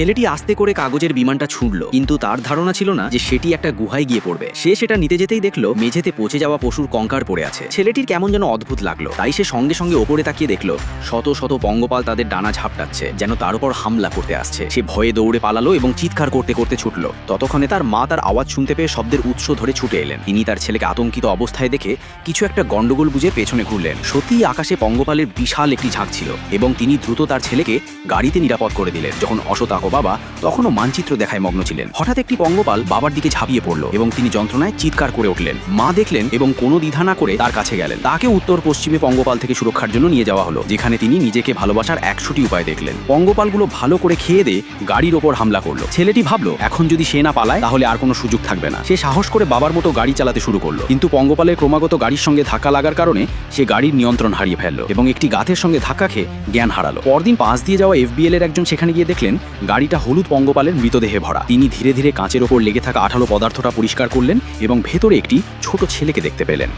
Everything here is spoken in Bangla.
ছেলেটি আস্তে করে কাগজের বিমানটা ছুঁড়ল, কিন্তু তার ধারণা ছিল না যে সেটি একটা গুহায় গিয়ে পড়বে। সে সেটা নিতে যেতেই দেখল, মেঝেতে পচে যাওয়া পশুর কঙ্কার পড়ে আছে। ছেলেটির কেমন যেন অদ্ভুত লাগল, তাই সে সঙ্গে সঙ্গে ওপরে তাকিয়ে দেখল, শত শত পঙ্গপাল তাদের ডানা ঝাপটাচ্ছে, যেন তার উপর হামলা করতে আসছে। সে ভয়ে দৌড়ে পালালো এবং চিৎকার করতে করতে ছুটলো। ততক্ষণে তার মা তার আওয়াজ শুনতে পেয়ে শব্দের উৎস ধরে ছুটে এলেন। তিনি তার ছেলেকে আতঙ্কিত অবস্থায় দেখে কিছু একটা গন্ডগোল বুঝে পেছনে ঘুরলেন। সত্যিই আকাশে পঙ্গপালের বিশাল একটি ঝাঁক ছিল এবং তিনি দ্রুত তার ছেলেকে গাড়িতে নিরাপদ করে দিলেন, যখন অশোতাক বাবা তখনও মানচিত্র দেখায় মগ্ন ছিলেন। হঠাৎ একটি পঙ্গপাল বাবার দিকে ঝাঁপিয়ে পড়ল এবং তিনি যন্ত্রণায় চিৎকার করে উঠলেন। মা দেখলেন এবং কোনো দ্বিধা না করে তার কাছে গেলেন। তাকে উত্তর পশ্চিমে পঙ্গপাল থেকে সুরক্ষার জন্য নিয়ে যাওয়া হলো, যেখানে তিনি নিজেকে ভালোবাসার একশোটি উপায় দেখলেন। পঙ্গপালগুলো ভালো করে খেয়ে দিয়ে গাড়ির ওপর হামলা করল। ছেলেটি ভাবলো, এখন যদি সে না পালায়, তাহলে আর কোনো সুযোগ থাকবে না। সে সাহস করে বাবার মতো গাড়ি চালাতে শুরু করল, কিন্তু পঙ্গপালের ক্রমাগত গাড়ির সঙ্গে ধাক্কা লাগার কারণে সে গাড়ির নিয়ন্ত্রণ হারিয়ে ফেলল এবং একটি গাথের সঙ্গে ধাক্কা খেয়ে জ্ঞান হারালো। পরদিন পাশ দিয়ে যাওয়া এফবিএল এর একজন সেখানে গিয়ে দেখলেন গাড়িটা হলুদ পঙ্গপালের মৃতদেহে ভরা। তিনি ধীরে ধীরে কাঁচের ওপর লেগে থাকা আঠালো পদার্থটা পরিষ্কার করলেন এবং ভেতরে একটি ছোট ছেলেকে দেখতে পেলেন।